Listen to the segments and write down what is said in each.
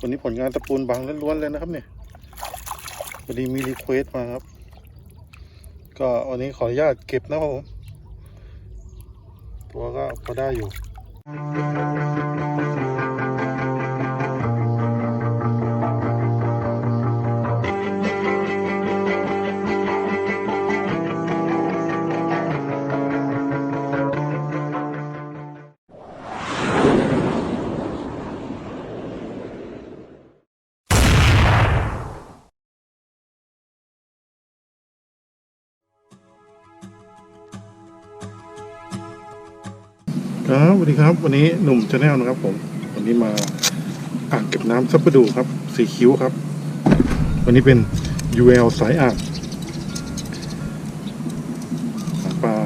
วันนี้ผลงานตะปูนบางล้วนๆเลยนะครับเนี่ยพอดีมีรีเควสต์มาครับ ก็วันนี้ขออนุญาตเก็บนะครับผม ตัวก็พอได้อยู่ ครับสวัสดีครับ วันนี้หนุ่มชาแนลนะครับ ผม วันนี้มาอ่างเก็บน้ำซับประดูครับ สีคิ้วครับ วันนี้เป็น UL สายอ่างปลา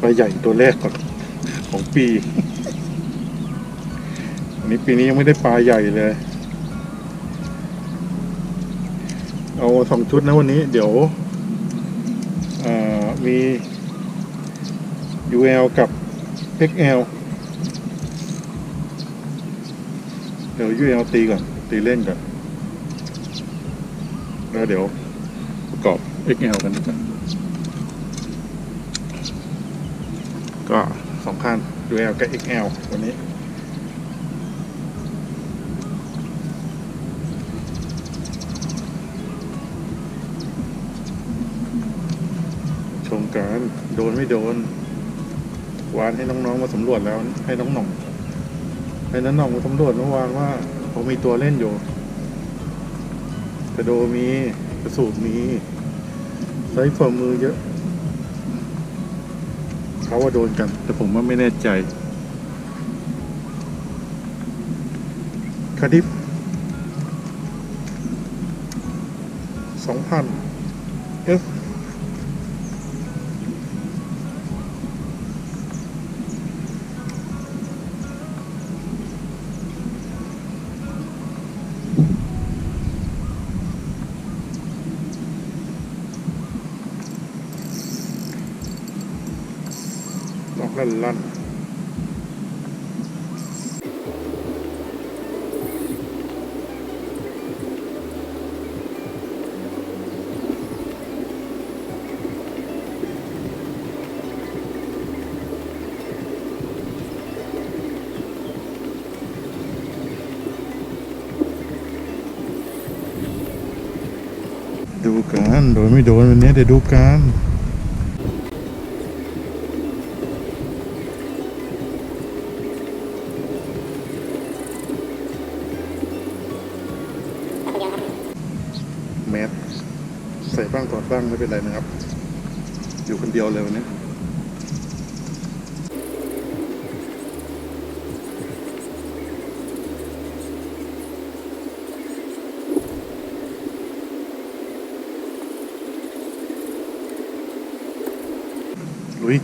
ปลาใหญ่ตัวแรกก่อนของปีวันนี้ปีนี้ยังไม่ได้ปลาใหญ่เลย เอาสองชุดนะวันนี้ เดี๋ยวมี UL กับ XL เดี๋ยว UL ตีก่อน ตีเล่นก่อน แล้วเดี๋ยวประกอบ XL กันดีกว่าก็สองคัน UL กับ XL วันนี้ชมกัน โดนไม่โดน วานให้น้องๆมาสำรวจแล้ว ให้น้องหน่องให้น้องหน่องมาสำรวจเมื่อวานว่าเขามีตัวเล่นอยู่กระโดมีกระสูบมีไซส์ฝ่ามือเยอะ เขาว่าโดนกัน แต่ผมว่าไม่แน่ใจคดิฟสองพันเอฟ กันโดนไม่โดนวันนี้เดี๋ยวดูกันแมสใส่บ้างถอดบ้างไม่เป็นไรนะครับ อยู่คนเดียวเลยวันนี้ ลุย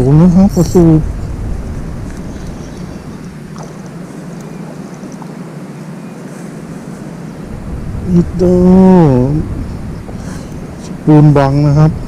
โดนแล้วครับกระตูอิดโดสปูนบังนะครับ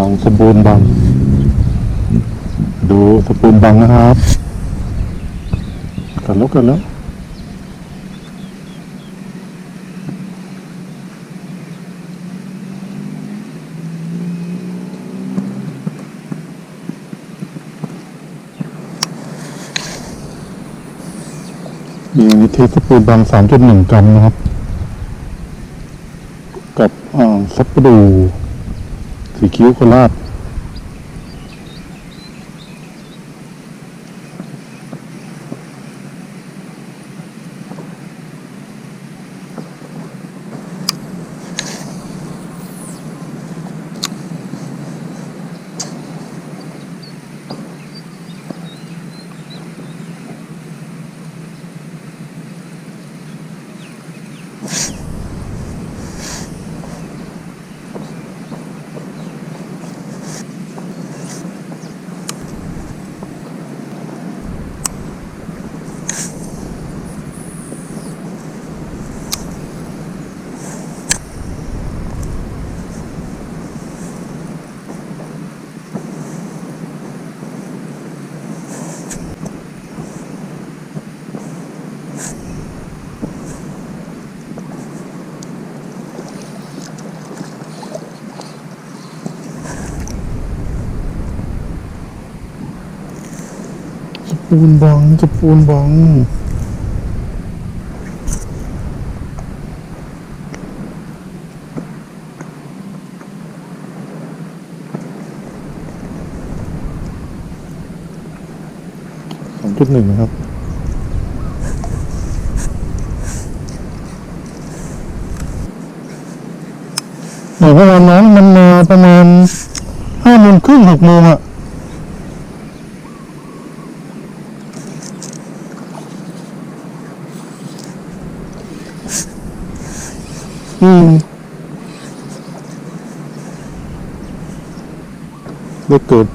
บังสปูนบัง ดูสปูนบังนะครับกันล้วกันแล้วมีนนี้เทสปูนบางสามจุดหนึ่งกรัมนะครับ กับอ่าซับปะดู คิ้วโคราช ปูนบังสปูนบังสองจุดหนึ่งนะครับเมื่อวานน้องมันมาประมาณห้าโมงครึ่งหกโมงอะ อืมเ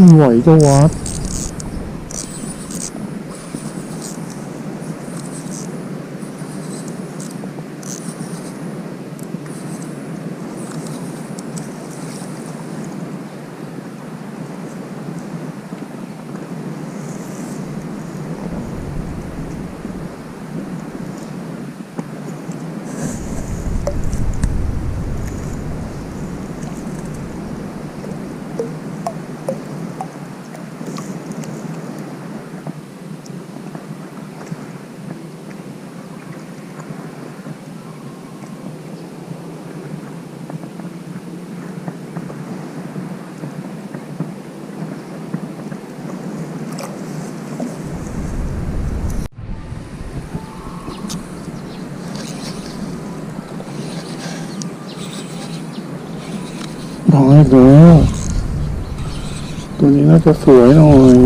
ไม่ไหว น้องอีกแล้วตัวนี้น่าจะสวยหน่อย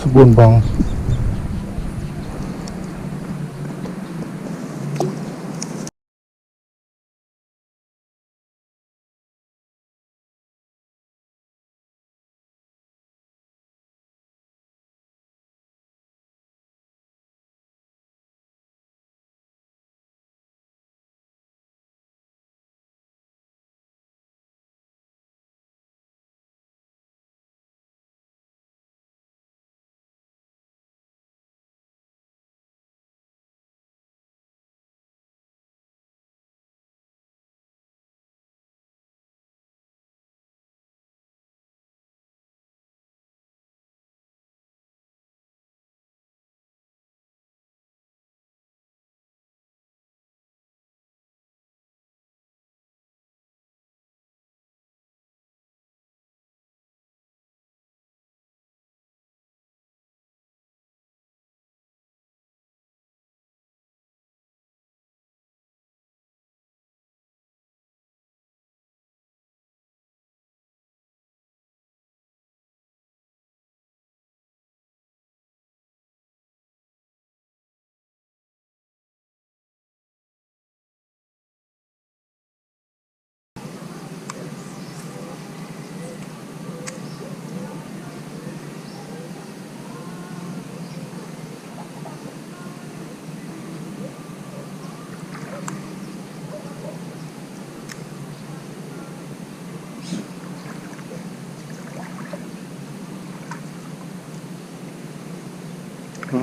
สปูนบ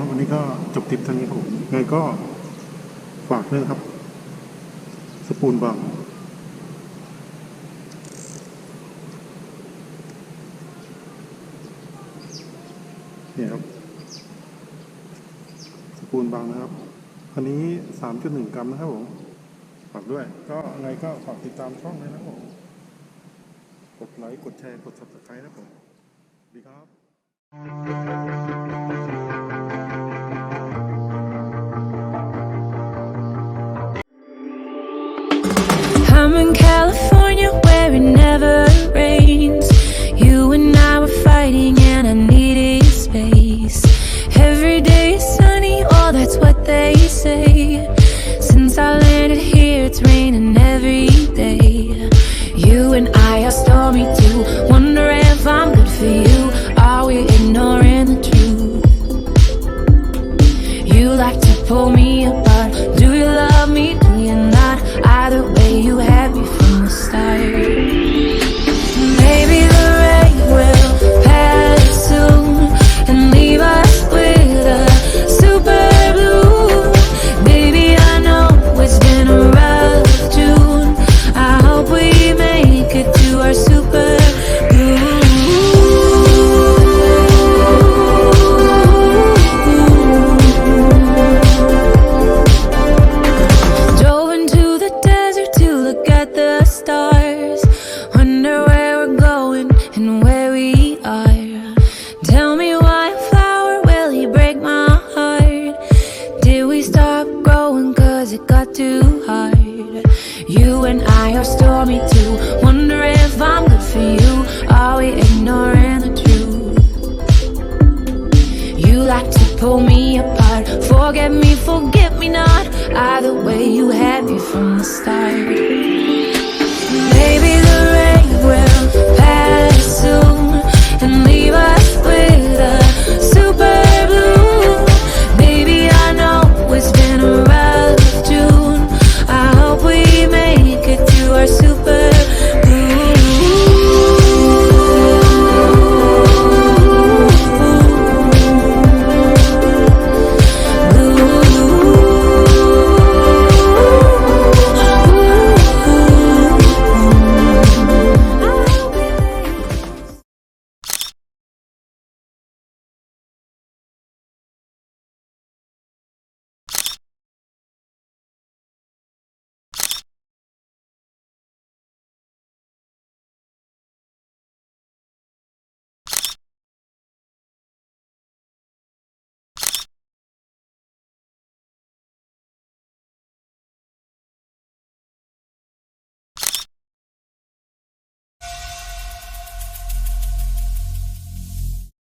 องสปูนบวันนี้ก็จบทิปท่านี้ครับผมไงก็ฝากด้วยครับ สปูนบางเนี่ยครับ สปูนบางนะครับอันนี้สามจุดหนึ่งกรัมนะครับผมฝากด้วย ก็ไงก็ฝากติดตามช่องเลยนะครับผม กดไลค์ กดแชร์ กด subscribe นะครับผมสวัสดีครับ I'm in California too hard? You and I are stormy too. Wonder if I'm good for you. Are we ignoring the truth? You like to pull me apart. Forget me, forget me not. Either way, you had me from the start. Maybe the rain will pass soon and leave us with